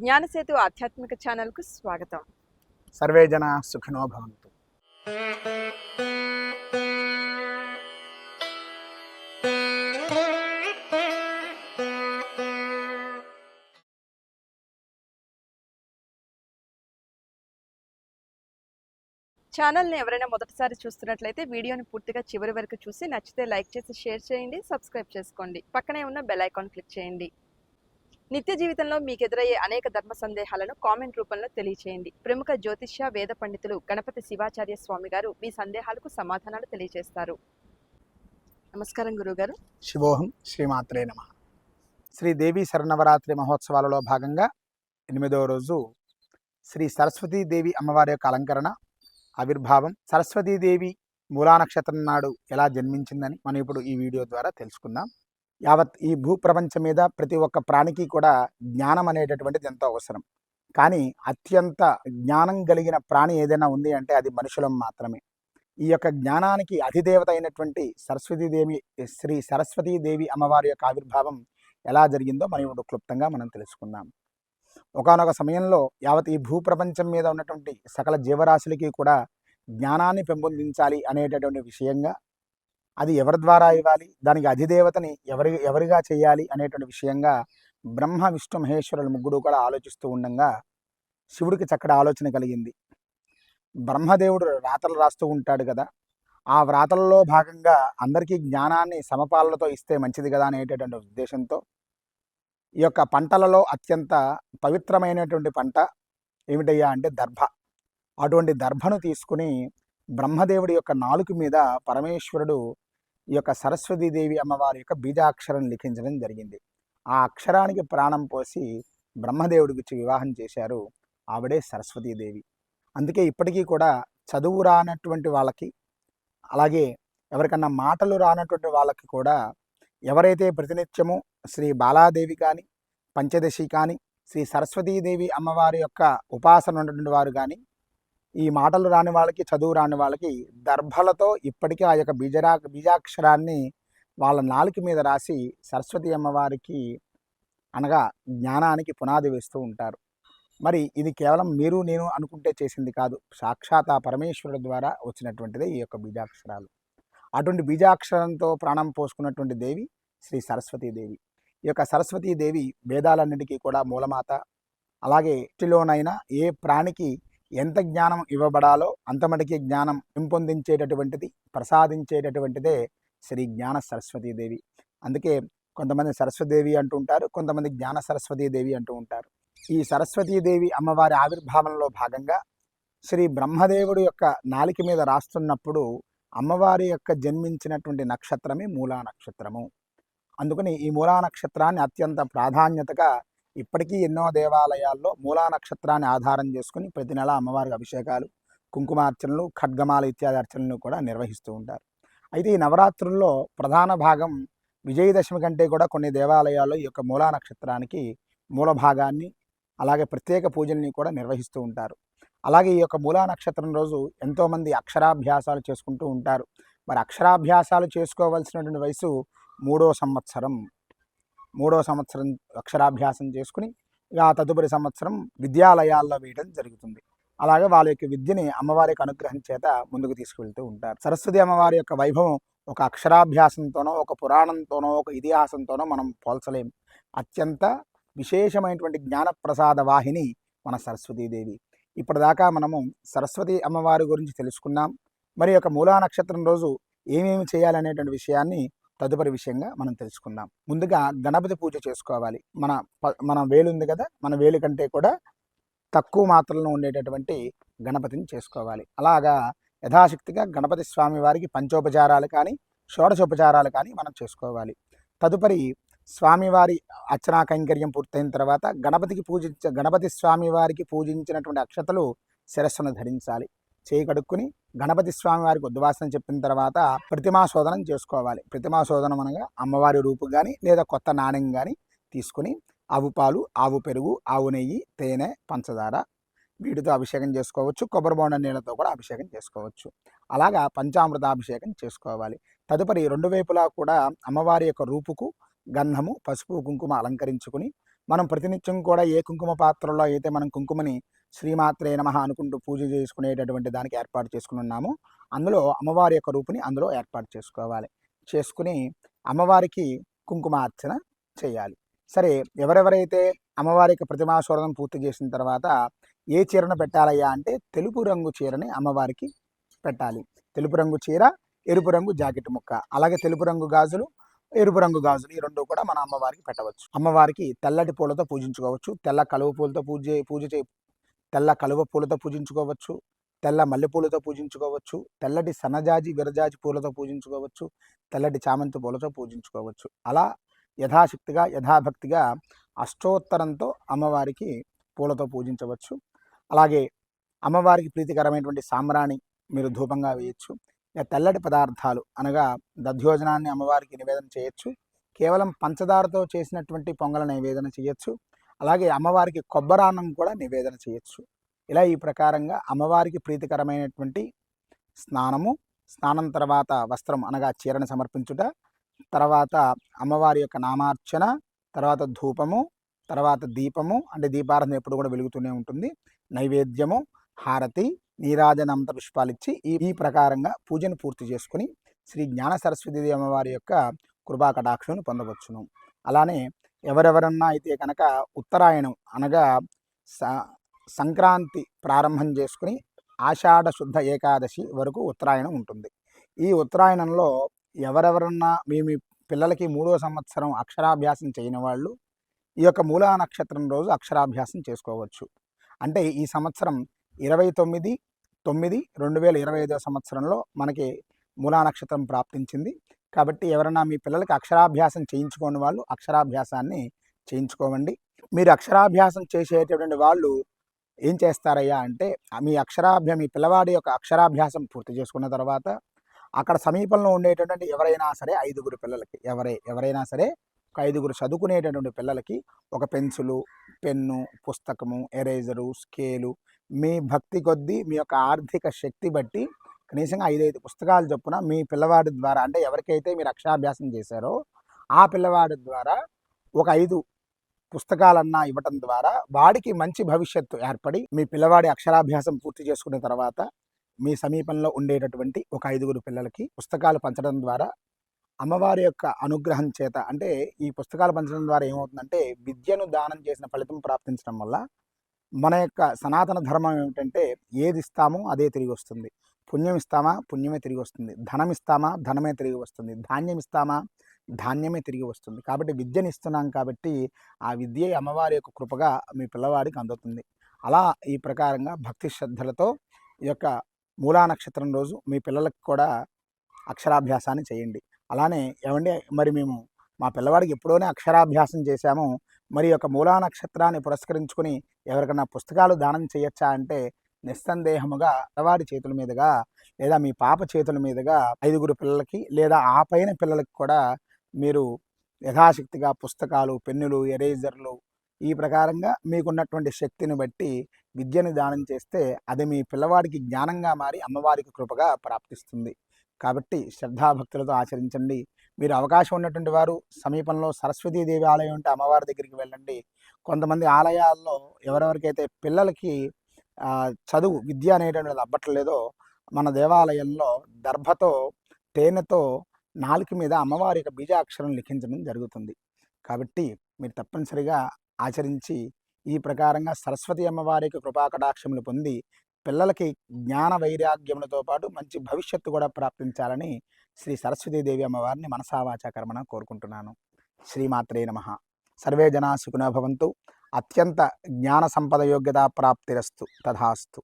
జ్ఞానసేతు ఆధ్యాత్మిక ఛానల్కు స్వాగతం. సర్వే జన సుఖినో భవంతు. ఛానల్ని ఎవరైనా మొదటిసారి చూస్తున్నట్లయితే వీడియోని పూర్తిగా చివరి వరకు చూసి నచ్చితే లైక్ చేసి షేర్ చేయండి సబ్స్క్రైబ్ చేసుకోండి. పక్కనే ఉన్న బెల్ ఐకాన్ క్లిక్ చేయండి. నిత్య జీవితంలో మీకు ఎదురయ్యే అనేక ధర్మ సందేహాలను కామెంట్ రూపంలో తెలియచేయండి. ప్రముఖ జ్యోతిష్య వేద పండితులు గణపతి శివాచార్య స్వామి గారు మీ సందేహాలకు సమాధానాలు తెలియజేస్తారు. నమస్కారం గురుగారు. శివోహం శ్రీమాత్రే నమ. శ్రీ దేవి శరణవరాత్రి మహోత్సవాలలో భాగంగా ఎనిమిదవ రోజు శ్రీ సరస్వతీదేవి అమ్మవారి యొక్క అలంకరణ ఆవిర్భావం. సరస్వతీదేవి మూలా నక్షత్రం నాడు ఎలా జన్మించిందని మనం ఇప్పుడు ఈ వీడియో ద్వారా తెలుసుకుందాం. యావత్ ఈ భూప్రపంచం మీద ప్రతి ఒక్క ప్రాణికి కూడా జ్ఞానం అనేటటువంటిది ఎంతో అవసరం. కానీ అత్యంత జ్ఞానం కలిగిన ప్రాణి ఏదైనా ఉంది అంటే అది మనుషులం మాత్రమే. ఈ యొక్క జ్ఞానానికి అధిదేవత అయినటువంటి సరస్వతీదేవి శ్రీ సరస్వతీదేవి అమ్మవారి యొక్క ఆవిర్భావం ఎలా జరిగిందో మనం ఇప్పుడు క్లుప్తంగా మనం తెలుసుకుందాం. ఒకానొక సమయంలో యావత్ ఈ భూప్రపంచం మీద ఉన్నటువంటి సకల జీవరాశులకి కూడా జ్ఞానాన్ని పెంపొందించాలి అనేటటువంటి విషయంగా అది ఎవరి ద్వారా ఇవ్వాలి? దానికి అధిదేవతని ఎవరి ఎవరిగా చేయాలి అనేటువంటి విషయంగా బ్రహ్మ విష్ణు మహేశ్వరులు ముగ్గురు కూడా ఆలోచిస్తూ ఉండగా శివుడికి చక్కటి ఆలోచన కలిగింది. బ్రహ్మదేవుడు రాతలు రాస్తూ ఉంటాడు కదా. ఆ వ్రాతలలో భాగంగా అందరికీ జ్ఞానాన్ని సమపాలనతో ఇస్తే మంచిది కదా అనేటటువంటి ఉద్దేశంతో ఈ యొక్క పంటలలో అత్యంత పవిత్రమైనటువంటి పంట ఏమిటయ్యా అంటే దర్భ. అటువంటి దర్భను తీసుకుని బ్రహ్మదేవుడి యొక్క నాలుక మీద పరమేశ్వరుడు ఈ యొక్క సరస్వతీదేవి అమ్మవారి యొక్క బీజాక్షరం లిఖించడం జరిగింది. ఆ అక్షరానికి ప్రాణం పోసి బ్రహ్మదేవుడికి ఇచ్చి వివాహం చేశారు ఆవిడే సరస్వతీదేవి. అందుకే ఇప్పటికీ కూడా చదువు రానటువంటి వాళ్ళకి అలాగే ఎవరికన్నా మాటలు రానటువంటి వాళ్ళకి కూడా ఎవరైతే ప్రతినిత్యము శ్రీ బాలాదేవి కానీ పంచదశి కానీ శ్రీ సరస్వతీదేవి అమ్మవారి యొక్క ఉపాసన ఉన్నటువంటి వారు కానీ ఈ మాటలు రాని వాళ్ళకి చదువు రాని వాళ్ళకి దర్భలతో ఇప్పటికీ ఆ యొక్క బీజరా బీజాక్షరాన్ని వాళ్ళ నాలుక మీద రాసి సరస్వతి అమ్మవారికి అనగా జ్ఞానానికి పునాది వేస్తూ ఉంటారు. మరి ఇది కేవలం మీరు నేను అనుకుంటే చేసింది కాదు. సాక్షాత్ ఆ పరమేశ్వరుడు ద్వారా వచ్చినటువంటిదే ఈ యొక్క బీజాక్షరాలు. అటువంటి బీజాక్షరంతో ప్రాణం పోసుకున్నటువంటి దేవి శ్రీ సరస్వతీదేవి ఈ యొక్క సరస్వతీదేవి వేదాలన్నిటికీ కూడా మూలమాత. అలాగే ఇంటిలోనైనా ఏ ప్రాణికి ఎంత జ్ఞానం ఇవ్వబడాలో అంతమటికి జ్ఞానం పెంపొందించేటటువంటిది ప్రసాదించేటటువంటిదే శ్రీ జ్ఞాన సరస్వతీదేవి అందుకే కొంతమంది సరస్వతీదేవి అంటూ ఉంటారు కొంతమంది జ్ఞాన సరస్వతీదేవి అంటూ ఉంటారు. ఈ సరస్వతీదేవి అమ్మవారి ఆవిర్భావంలో భాగంగా శ్రీ బ్రహ్మదేవుడు యొక్క నాలిక మీద రాస్తున్నప్పుడు అమ్మవారి యొక్క జన్మించినటువంటి నక్షత్రమే మూలా నక్షత్రము. అందుకని ఈ మూలా నక్షత్రాన్ని అత్యంత ప్రాధాన్యతగా ఇప్పటికీ ఎన్నో దేవాలయాల్లో మూలా నక్షత్రాన్ని ఆధారం చేసుకుని ప్రతి నెల అమ్మవారికి అభిషేకాలు కుంకుమార్చనలు ఖడ్గమాల ఇత్యాది అర్చనలు కూడా నిర్వహిస్తూ ఉంటారు. అయితే ఈ నవరాత్రుల్లో ప్రధాన భాగం విజయదశమి కంటే కూడా కొన్ని దేవాలయాల్లో ఈ యొక్క మూలా నక్షత్రానికి మూల భాగాన్ని అలాగే ప్రత్యేక పూజల్ని కూడా నిర్వహిస్తూ ఉంటారు. అలాగే ఈ యొక్క మూలా నక్షత్రం రోజు ఎంతోమంది అక్షరాభ్యాసాలు చేసుకుంటూ ఉంటారు. మరి అక్షరాభ్యాసాలు చేసుకోవాల్సినటువంటి వయసు మూడో సంవత్సరం. మూడో సంవత్సరం అక్షరాభ్యాసం చేసుకుని ఇక ఆ తదుపరి సంవత్సరం విద్యాలయాల్లో వేయడం జరుగుతుంది. అలాగే వాళ్ళ యొక్క విద్యని అమ్మవారికి అనుగ్రహం చేత ముందుకు తీసుకువెళ్తూ ఉంటారు. సరస్వతి అమ్మవారి యొక్క వైభవం ఒక అక్షరాభ్యాసంతోనో ఒక పురాణంతోనో ఒక ఇతిహాసంతోనో మనం పోల్చలేం. అత్యంత విశేషమైనటువంటి జ్ఞానప్రసాద వాహిని మన సరస్వతీదేవి. ఇప్పటిదాకా మనము సరస్వతి అమ్మవారి గురించి తెలుసుకున్నాం. మరి యొక్క మూలా నక్షత్రం రోజు ఏమేమి చేయాలనేటువంటి విషయాన్ని తదుపరి విషయంగా మనం తెలుసుకుందాం. ముందుగా గణపతి పూజ చేసుకోవాలి. మన ప- మన వేలు ఉంది కదా మన వేలు కంటే కూడా తక్కువ మాత్రలో ఉండేటటువంటి గణపతిని చేసుకోవాలి. అలాగా యథాశక్తిగా గణపతి స్వామి వారికి పంచోపచారాలు కానీ షోడశోపచారాలు కానీ మనం చేసుకోవాలి. తదుపరి స్వామివారి అర్చనా కైంకర్యం పూర్తయిన తర్వాత గణపతికి పూజించ గణపతి స్వామివారికి పూజించినటువంటి అక్షతలు శిరస్సును ధరించాలి. చేయి కడుక్కుని గణపతి స్వామి వారికి ఉద్వాసన చెప్పిన తర్వాత ప్రతిమా శోధనం చేసుకోవాలి. ప్రతిమా శోధనం అనగా అమ్మవారి రూపు కానీ లేదా కొత్త నాణ్యం కానీ తీసుకుని ఆవు పాలు ఆవు పెరుగు ఆవు నెయ్యి తేనె పంచదార వీటితో అభిషేకం చేసుకోవచ్చు. కొబ్బరి బోండ నీళ్ళతో కూడా అభిషేకం చేసుకోవచ్చు. అలాగా పంచామృత అభిషేకం చేసుకోవాలి. తదుపరి రెండు వైపులా కూడా అమ్మవారి యొక్క రూపుకు గంధము పసుపు కుంకుమ అలంకరించుకుని మనం ప్రతినిత్యం కూడా ఏ కుంకుమ పాత్రలో అయితే మనం కుంకుమని శ్రీమాత్రే నమ అనుకుంటూ పూజ చేసుకునేటటువంటి దానికి ఏర్పాటు చేసుకుని ఉన్నామో అందులో అమ్మవారి యొక్క రూపుని అందులో ఏర్పాటు చేసుకోవాలి. చేసుకుని అమ్మవారికి కుంకుమార్చన చేయాలి. సరే ఎవరెవరైతే అమ్మవారి యొక్క ప్రతిమాశోధనం పూర్తి చేసిన తర్వాత ఏ చీరను పెట్టాలయ్యా అంటే తెలుపు రంగు చీరని అమ్మవారికి పెట్టాలి. తెలుపు రంగు చీర ఎరుపు రంగు జాకెట్ ముక్క. అలాగే తెలుపు రంగు గాజులు ఎరుపు రంగు గాజులు ఈ రెండు కూడా మన అమ్మవారికి పెట్టవచ్చు. అమ్మవారికి తెల్లటి పూలతో పూజించుకోవచ్చు. తెల్ల కలువ పూలతో పూజ పూజ చే తెల్ల కలువ పూలతో పూజించుకోవచ్చు. తెల్ల మల్లెపూలతో పూజించుకోవచ్చు. తెల్లటి సన్నజాజి విరజాజి పూలతో పూజించుకోవచ్చు. తెల్లటి చామంతి పూలతో పూజించుకోవచ్చు. అలా యథాశక్తిగా యథాభక్తిగా అష్టోత్తరంతో అమ్మవారికి పూలతో పూజించవచ్చు. అలాగే అమ్మవారికి ప్రీతికరమైనటువంటి సాంబ్రాణి మీరు ధూపంగా వేయచ్చు. ఇక తెల్లటి పదార్థాలు అనగా దధ్యోజనాన్ని అమ్మవారికి నివేదన చేయొచ్చు. కేవలం పంచదారతో చేసినటువంటి పొంగల నివేదన చేయొచ్చు. అలాగే అమ్మవారికి కొబ్బరాన్నం కూడా నివేదన చేయొచ్చు. ఇలా ఈ ప్రకారంగా అమ్మవారికి ప్రీతికరమైనటువంటి స్నానము స్నానం తర్వాత వస్త్రం అనగా చీరను సమర్పించుట తర్వాత అమ్మవారి యొక్క నామార్చన తర్వాత ధూపము తర్వాత దీపము అంటే దీపారాధన ఎప్పుడు కూడా వెలుగుతూనే ఉంటుంది. నైవేద్యము హారతి నీరాజనంత పుష్పాలిచ్చి ఈ ఈ ప్రకారంగా పూజను పూర్తి చేసుకుని శ్రీ జ్ఞాన సరస్వతి అమ్మవారి యొక్క కృపా కటాక్షను పొందవచ్చును. అలానే ఎవరెవరన్నా అయితే కనుక ఉత్తరాయణం అనగా స- సంక్రాంతి ప్రారంభం చేసుకుని ఆషాఢ శుద్ధ ఏకాదశి వరకు ఉత్తరాయణం ఉంటుంది. ఈ ఉత్తరాయణంలో ఎవరెవరన్నా మీ మీ పిల్లలకి మూడో సంవత్సరం అక్షరాభ్యాసం చేయని వాళ్ళు ఈ యొక్క మూలా నక్షత్రం రోజు అక్షరాభ్యాసం చేసుకోవచ్చు. అంటే ఈ సంవత్సరం ఇరవై తొమ్మిది తొమ్మిది రెండు వేల ఇరవై ఐదో సంవత్సరంలో మనకి మూలా నక్షత్రం ప్రాప్తించింది. కాబట్టి ఎవరైనా మీ పిల్లలకి అక్షరాభ్యాసం చేయించుకోని వాళ్ళు అక్షరాభ్యాసాన్ని చేయించుకోవండి. మీరు అక్షరాభ్యాసం చేసేటటువంటి వాళ్ళు ఏం చేస్తారయ్యా అంటే మీ అక్షరాభ్య మీ పిల్లవాడి యొక్క అక్షరాభ్యాసం పూర్తి చేసుకున్న తర్వాత అక్కడ సమీపంలో ఉండేటటువంటి ఎవరైనా సరే ఐదుగురు పిల్లలకి ఎవరై ఎవరైనా సరే ఒక ఐదుగురు చదువుకునేటటువంటి పిల్లలకి ఒక పెన్సిలు పెన్ను పుస్తకము ఎరేజరు స్కేలు మీ భక్తి కొద్దీ మీ యొక్క ఆర్థిక శక్తి బట్టి కనీసంగా ఐదైదు పుస్తకాలు చొప్పున మీ పిల్లవాడి ద్వారా అంటే ఎవరికైతే మీరు అక్షరాభ్యాసం చేశారో ఆ పిల్లవాడి ద్వారా ఒక ఐదు పుస్తకాలన్నా ఇవ్వటం ద్వారా వాడికి మంచి భవిష్యత్తు ఏర్పడి మీ పిల్లవాడి అక్షరాభ్యాసం పూర్తి చేసుకున్న తర్వాత మీ సమీపంలో ఉండేటటువంటి ఒక ఐదుగురు పిల్లలకి పుస్తకాలు పంచడం ద్వారా అమ్మవారి యొక్క అనుగ్రహం చేత అంటే ఈ పుస్తకాలు పంచడం ద్వారా ఏమవుతుందంటే విద్యను దానం చేసిన ఫలితం ప్రాప్తించడం వల్ల మన యొక్క సనాతన ధర్మం ఏమిటంటే ఏది ఇస్తామో అదే తిరిగి వస్తుంది. పుణ్యం ఇస్తామా? పుణ్యమే తిరిగి వస్తుంది. ధనం ఇస్తామా? ధనమే తిరిగి వస్తుంది. ధాన్యం ఇస్తామా? ధాన్యమే తిరిగి వస్తుంది. కాబట్టి విద్యను ఇస్తున్నాం కాబట్టి ఆ విద్య అమ్మవారి యొక్క కృపగా మీ పిల్లవాడికి అందుతుంది. అలా ఈ ప్రకారంగా భక్తి శ్రద్ధలతో ఈ యొక్క మూలా నక్షత్రం రోజు మీ పిల్లలకు కూడా అక్షరాభ్యాసాన్ని చేయండి. అలానే ఏమండి మరి మేము మా పిల్లవాడికి ఎప్పుడోనే అక్షరాభ్యాసం చేశాము మరి యొక్క మూలా నక్షత్రాన్ని పురస్కరించుకుని ఎవరికైనా పుస్తకాలు దానం చేయొచ్చా అంటే నిస్సందేహముగా పిల్లవాడి చేతుల మీదుగా లేదా మీ పాప చేతుల మీదుగా ఐదుగురు పిల్లలకి లేదా ఆ పైన పిల్లలకి కూడా మీరు యథాశక్తిగా పుస్తకాలు పెన్నులు ఎరేజర్లు ఈ ప్రకారంగా మీకున్నటువంటి శక్తిని బట్టి విద్యను దానం చేస్తే అది మీ పిల్లవాడికి జ్ఞానంగా మారి అమ్మవారికి కృపగా ప్రాప్తిస్తుంది. కాబట్టి శ్రద్ధాభక్తులతో ఆచరించండి. మీరు అవకాశం ఉన్నటువంటి వారు సమీపంలో సరస్వతీదేవి ఆలయం ఉంటే అమ్మవారి దగ్గరికి వెళ్ళండి. కొంతమంది ఆలయాల్లో ఎవరెవరికైతే పిల్లలకి చదువు విద్య అనేటువంటిది అబ్బట్లేదో మన దేవాలయంలో దర్భతో తేనెతో నాలుక మీద అమ్మవారి యొక్క బీజాక్షరం లిఖించడం జరుగుతుంది. కాబట్టి మీరు తప్పనిసరిగా ఆచరించి ఈ ప్రకారంగా సరస్వతి అమ్మవారికి కృపాకటాక్షములు పొంది పిల్లలకి జ్ఞాన వైరాగ్యములతో పాటు మంచి భవిష్యత్తు కూడా ప్రాప్తించాలని శ్రీ సరస్వతీదేవి అమ్మవారిని మనసావాచ కర్మణ కోరుకుంటున్నాను. శ్రీమాత్రే నమ. సర్వే జనా సుఖినో భవంతు. అత్యంత జ్ఞాన సంపద యోగ్యతా ప్రాప్తిరస్తు. తథాస్తు.